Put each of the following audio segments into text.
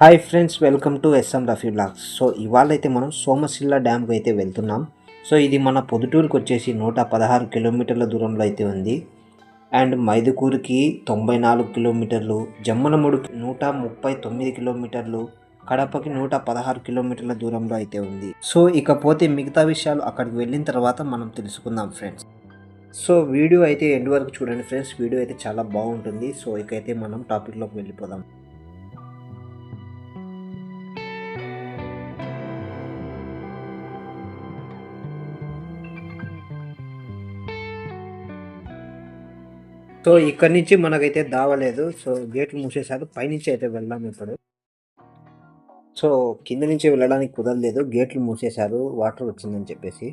Hi friends welcome to S M Rafi blogs. So ఇవాళ అయితే మనం సోమశిల్ల డ్యామ్కి అయితే వెళ్తున్నాం. సో ఇది మన పొదుటూరుకి వచ్చేసి నూట పదహారు కిలోమీటర్ల దూరంలో అయితే ఉంది. అండ్ మైదుకూరుకి తొంభై నాలుగు కిలోమీటర్లు జమ్మనముడికి నూట ముప్పై తొమ్మిది కిలోమీటర్లు కడపకి నూట పదహారు కిలోమీటర్ల దూరంలో అయితే ఉంది. సో ఇకపోతే మిగతా విషయాలు అక్కడికి వెళ్ళిన తర్వాత మనం తెలుసుకుందాం ఫ్రెండ్స్. సో వీడియో అయితే ఎండ్ వరకు చూడండి ఫ్రెండ్స్. వీడియో అయితే చాలా బాగుంటుంది. సో ఇకైతే మనం టాపిక్లోకి వెళ్ళిపోదాం. సో ఇక్కడ నుంచి మనకైతే దావలేదు. సో గేట్లు మూసేశారు పైనుంచి అయితే వెళ్దాం ఇప్పుడు. సో కింద నుంచి వెళ్ళడానికి కుదరలేదు. గేట్లు మూసేశారు. వాటర్ వచ్చిందని చెప్పేసి.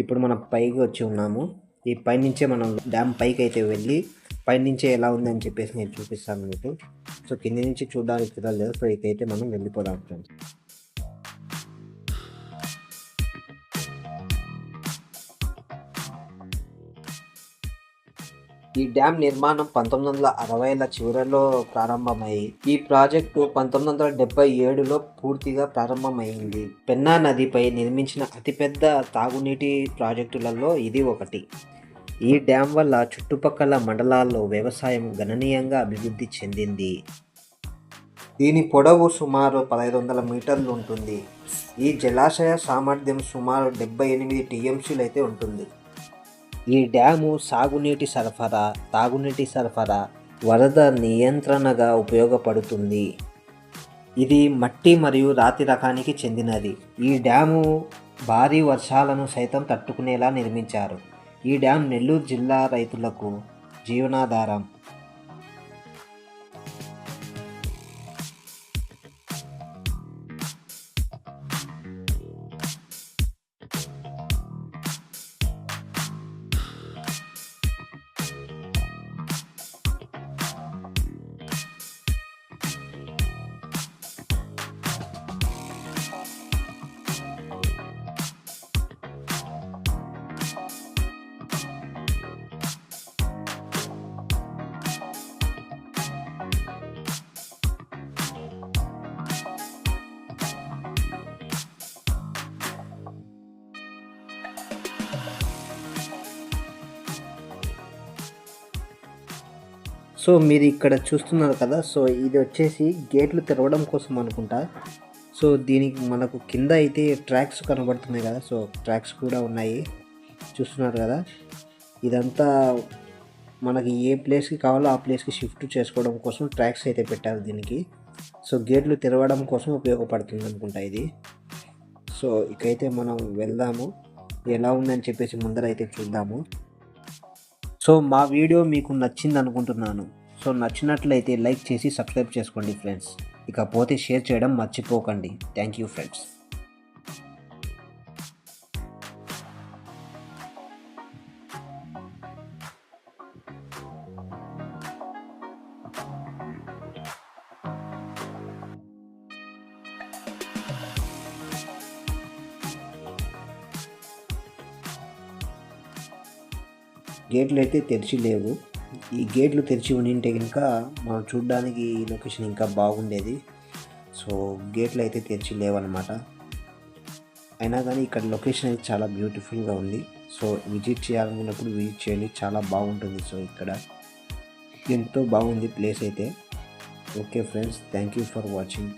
ఇప్పుడు మనం పైకి వచ్చి ఉన్నాము. ఈ పైనుంచే మనం డ్యామ్ పైకి అయితే వెళ్ళి పైనుంచే ఎలా ఉందని చెప్పేసి నేను చూపిస్తాను మీకు. సో కింద నుంచి చూడడానికి కుదరలేదు. సో ఇకైతే మనం వెళ్ళిపోదాం ఫ్రెండ్స్. ఈ డ్యామ్ నిర్మాణం పంతొమ్మిది వందల అరవైల చివరిలో ప్రారంభమై ఈ ప్రాజెక్టు పంతొమ్మిది వందల డెబ్బై ఏడులో పూర్తిగా ప్రారంభమైంది. పెన్నా నదిపై నిర్మించిన అతిపెద్ద తాగునీటి ప్రాజెక్టులలో ఇది ఒకటి. ఈ డ్యామ్ వల్ల చుట్టుపక్కల మండలాల్లో వ్యవసాయం గణనీయంగా అభివృద్ధి చెందింది. దీని పొడవు సుమారు పదహైదు వందల మీటర్లు ఉంటుంది. ఈ జలాశయ సామర్థ్యం సుమారు డెబ్బై ఎనిమిది టీఎంసీలు అయితే ఉంటుంది. ఈ డ్యాము సాగునీటి సరఫరా తాగునీటి సరఫరా వరద నియంత్రణగా ఉపయోగపడుతుంది. ఇది మట్టి మరియు రాతి రకానికి చెందినది. ఈ డ్యాము భారీ వర్షాలను సైతం తట్టుకునేలా నిర్మించారు. ఈ డ్యామ్ నెల్లూరు జిల్లా రైతులకు జీవనాధారం. సో మీరు ఇక్కడ చూస్తున్నారు కదా సో ఇది వచ్చేసి గేట్లు తెరవడం కోసం అనుకుంటా. సో దీనికి మనకు కింద అయితే ట్రాక్స్ కనబడుతున్నాయి కదా సో ట్రాక్స్ కూడా ఉన్నాయి. చూస్తున్నారు కదా ఇదంతా మనకి ఏ ప్లేస్కి కావాలో ఆ ప్లేస్కి షిఫ్ట్ చేసుకోవడం కోసం ట్రాక్స్ అయితే పెట్టారు దీనికి. సో గేట్లు తెరవడం కోసం ఉపయోగపడుతుంది అనుకుంటా ఇది. సో ఇకైతే మనం వెళ్దాము. ఎలా ఉందని చెప్పేసి ముందర అయితే చూద్దాము. సో మా వీడియో మీకు నచ్చింది అనుకుంటున్నాను సో నచ్చినట్లయితే లైక్ చేసి సబ్స్క్రైబ్ చేసుకోండి ఫ్రెండ్స్. ఇకపోతే షేర్ చేయడం మర్చిపోకండి. Thank you friends. గేట్లు అయితే తెరిచి లేవు. ఈ గేట్లు తెరిచి ఉండింటే కనుక మనం చూడడానికి ఈ లొకేషన్ ఇంకా బాగుండేది. సో గేట్లు అయితే తెరిచి లేవన్నమాట. అయినా కానీ ఇక్కడ లొకేషన్ అయితే చాలా బ్యూటిఫుల్గా ఉంది. సో విజిట్ చేయాలనుకున్నప్పుడు విజిట్ చేయండి. చాలా బాగుంటుంది సో ఇక్కడ. ఎంతో బాగుంది ప్లేస్ అయితే okay friends thank you for watching.